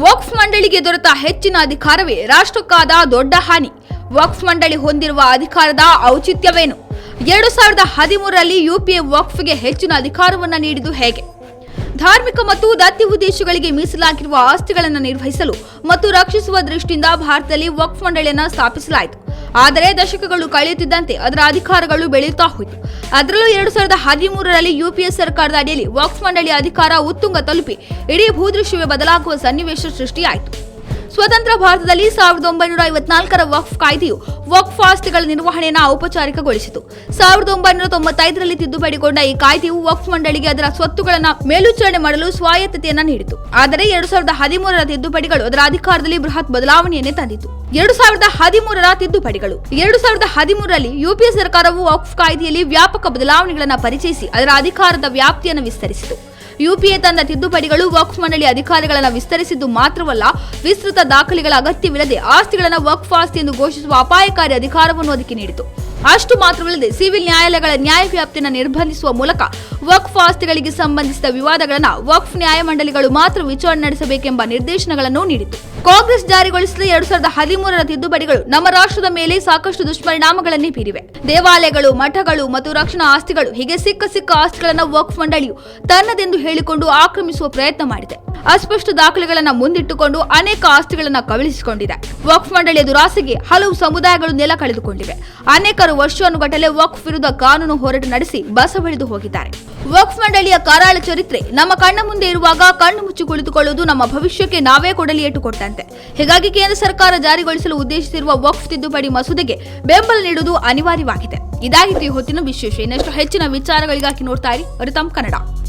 ವಕ್ಫ್ ಮಂಡಳಿಗೆ ದೊರೆತ ಹೆಚ್ಚಿನ ಅಧಿಕಾರವೇ ರಾಷ್ಟ್ರಕ್ಕಾದ ದೊಡ್ಡ ಹಾನಿ. ವಕ್ಫ್ ಮಂಡಳಿ ಹೊಂದಿರುವ ಅಧಿಕಾರದ ಔಚಿತ್ಯವೇನು? ಎರಡು ಸಾವಿರದ ಹದಿಮೂರರಲ್ಲಿ ಯುಪಿಎ ವಕ್ಫ್ಗೆ ಹೆಚ್ಚಿನ ಅಧಿಕಾರವನ್ನು ನೀಡಿದ್ದು ಹೇಗೆ? ಧಾರ್ಮಿಕ ಮತ್ತು ದತ್ತಿ ಉದ್ದೇಶಗಳಿಗೆ ಮೀಸಲಾಗಿರುವ ಆಸ್ತಿಗಳನ್ನು ನಿರ್ವಹಿಸಲು ಮತ್ತು ರಕ್ಷಿಸುವ ದೃಷ್ಟಿಯಿಂದ ಭಾರತದಲ್ಲಿ ವಕ್ಫ್ ಮಂಡಳಿಯನ್ನು ಸ್ಥಾಪಿಸಲಾಯಿತು. ಆದರೆ ದಶಕಗಳು ಕಳೆಯುತ್ತಿದ್ದಂತೆ ಅದರ ಅಧಿಕಾರಗಳು ಬೆಳೆಯುತ್ತಾ ಹೋಯಿತು. ಅದರಲ್ಲೂ ಎರಡು ಸಾವಿರದ ಹದಿಮೂರರಲ್ಲಿ ಯುಪಿಎ ಸರ್ಕಾರದ ಅಡಿಯಲ್ಲಿ ವಕ್ಫ್ ಮಂಡಳಿಯ ಅಧಿಕಾರ ಉತ್ತುಂಗ ತಲುಪಿ, ಇಡೀ ಭೂದೃಶ್ಯವೇ ಬದಲಾಗುವ ಸನ್ನಿವೇಶ ಸೃಷ್ಟಿಯಾಯಿತು. ಸ್ವತಂತ್ರ ಭಾರತದಲ್ಲಿ ಸಾವಿರದ ಒಂಬೈನೂರ ಐವತ್ನಾಲ್ಕರ ವಕ್ಫ್ ಕಾಯ್ದೆಯು ವಕ್ಫ್ ಆಸ್ತಿಗಳ ನಿರ್ವಹಣೆಯನ್ನು ಔಪಚಾರಿಕಗೊಳಿಸಿತು. ಸಾವಿರದ ಒಂಬೈನೂರ ತೊಂಬತ್ತೈದರಲ್ಲಿ ತಿದ್ದುಪಡಿಗೊಂಡ ಈ ಕಾಯ್ದೆಯು ವಕ್ಫ್ ಮಂಡಳಿಗೆ ಅದರ ಸ್ವತ್ತುಗಳನ್ನು ಮೇಲ್ವಿಚಾರಣೆ ಮಾಡಲು ಸ್ವಾಯತ್ತತೆಯನ್ನು ನೀಡಿತು. ಆದರೆ ಎರಡು ಸಾವಿರದ ಹದಿಮೂರರ ತಿದ್ದುಪಡಿಗಳು ಅದರ ಅಧಿಕಾರದಲ್ಲಿ ಬೃಹತ್ ಬದಲಾವಣೆಯನ್ನೇ ತಂದಿತು. ಎರಡು ಸಾವಿರದ ಹದಿಮೂರರ ತಿದ್ದುಪಡಿಗಳು. ಎರಡು ಸಾವಿರದ ಹದಿಮೂರರಲ್ಲಿ ಯುಪಿಎ ಸರ್ಕಾರವು ವಕ್ಫ್ ಕಾಯ್ದೆಯಲ್ಲಿ ವ್ಯಾಪಕ ಬದಲಾವಣೆಗಳನ್ನು ಪರಿಚಯಿಸಿ ಅದರ ಅಧಿಕಾರದ ವ್ಯಾಪ್ತಿಯನ್ನು ವಿಸ್ತರಿಸಿತು. ಯುಪಿಎ ತನ್ನ ತಿದ್ದುಪಡಿಗಳು ವಕ್ಫ್ ಮಂಡಳಿ ಅಧಿಕಾರಿಗಳನ್ನು ವಿಸ್ತರಿಸಿದ್ದು ಮಾತ್ರವಲ್ಲ, ವಿಸ್ತೃತ ದಾಖಲೆಗಳ ಅಗತ್ಯವಿಲ್ಲದೆ ಆಸ್ತಿಗಳನ್ನು ವಕ್ಫ್ ಆಸ್ತಿ ಎಂದು ಘೋಷಿಸುವ ಅಪಾಯಕಾರಿ ಅಧಿಕಾರವನ್ನು ಅದಕ್ಕೆ ನೀಡಿತು. ಅಷ್ಟು ಮಾತ್ರವಲ್ಲದೆ ಸಿವಿಲ್ ನ್ಯಾಯಾಲಯಗಳ ನ್ಯಾಯ ವ್ಯಾಪ್ತಿಯನ್ನು ನಿರ್ಬಂಧಿಸುವ ಮೂಲಕ ವಕ್ಫ್ ಆಸ್ತಿಗಳಿಗೆ ಸಂಬಂಧಿಸಿದ ವಿವಾದಗಳನ್ನು ವಕ್ಫ್ ನ್ಯಾಯಮಂಡಳಿಗಳು ಮಾತ್ರ ವಿಚಾರಣೆ ನಡೆಸಬೇಕೆಂಬ ನಿರ್ದೇಶನಗಳನ್ನು ನೀಡಿತು ಕಾಂಗ್ರೆಸ್ ಜಾರಿಗೊಳಿಸಿದ ಎರಡು ಸಾವಿರದ ಹದಿಮೂರರ ತಿದ್ದುಪಡಿಗಳು ನಮ್ಮ ರಾಷ್ಟ್ರದ ಮೇಲೆ ಸಾಕಷ್ಟು ದುಷ್ಪರಿಣಾಮಗಳನ್ನೇ ಬೀರಿವೆ. ದೇವಾಲಯಗಳು, ಮಠಗಳು ಮತ್ತು ರಕ್ಷಣಾ ಆಸ್ತಿಗಳು ಹೀಗೆ ಸಿಕ್ಕ ಸಿಕ್ಕ ಆಸ್ತಿಗಳನ್ನು ವಕ್ಫ್ ಮಂಡಳಿಯು ತನ್ನದೆಂದು ಹೇಳಿಕೊಂಡು ಆಕ್ರಮಿಸುವ ಪ್ರಯತ್ನ ಮಾಡಿದೆ. ಅಸ್ಪಷ್ಟ ದಾಖಲೆಗಳನ್ನು ಮುಂದಿಟ್ಟುಕೊಂಡು ಅನೇಕ ಆಸ್ತಿಗಳನ್ನು ಕಬಳಿಸಿಕೊಂಡಿದೆ. ವಕ್ಫ್ ಮಂಡಳಿಯ ದುರಾಸೆಗೆ ಹಲವು ಸಮುದಾಯಗಳು ನೆಲ ಕಳೆದುಕೊಂಡಿವೆ. ಅನೇಕರು ವರ್ಷಾನುಗಟ್ಟಲೆ ವಕ್ಫ್ ವಿರುದ್ಧ ಕಾನೂನು ಹೋರಾಟ ನಡೆಸಿ ಬಸವಳಿದು ಹೋಗಿದ್ದಾರೆ. ವಕ್ಫ್ ಮಂಡಳಿಯ ಕರಾಳ ಚರಿತ್ರೆ ನಮ್ಮ ಕಣ್ಣ ಮುಂದೆ ಇರುವಾಗ ಕಣ್ಣು ಮುಚ್ಚಿ ಕುಳಿತುಕೊಳ್ಳುವುದು ನಮ್ಮ ಭವಿಷ್ಯಕ್ಕೆ ನಾವೇ ಕೊಡಲಿ ಏಟು ಕೊಟ್ಟಂತೆ ಹೀಗಾಗಿ ಕೇಂದ್ರ ಸರ್ಕಾರ ಜಾರಿಗೊಳಿಸಲು ಉದ್ದೇಶಿಸಿರುವ ವಕ್ಫ್ ತಿದ್ದುಪಡಿ ಮಸೂದೆಗೆ ಬೆಂಬಲ ನೀಡುವುದು ಅನಿವಾರ್ಯವಾಗಿದೆ. ಇದಾಗಿತ್ತು ಈ ಹೊತ್ತಿನ ವಿಶೇಷ. ಇನ್ನಷ್ಟು ಹೆಚ್ಚಿನ ವಿಚಾರಗಳಿಗಾಗಿ ನೋಡ್ತಾ ಇರಿ ಅರಿತಂ ಕನ್ನಡ.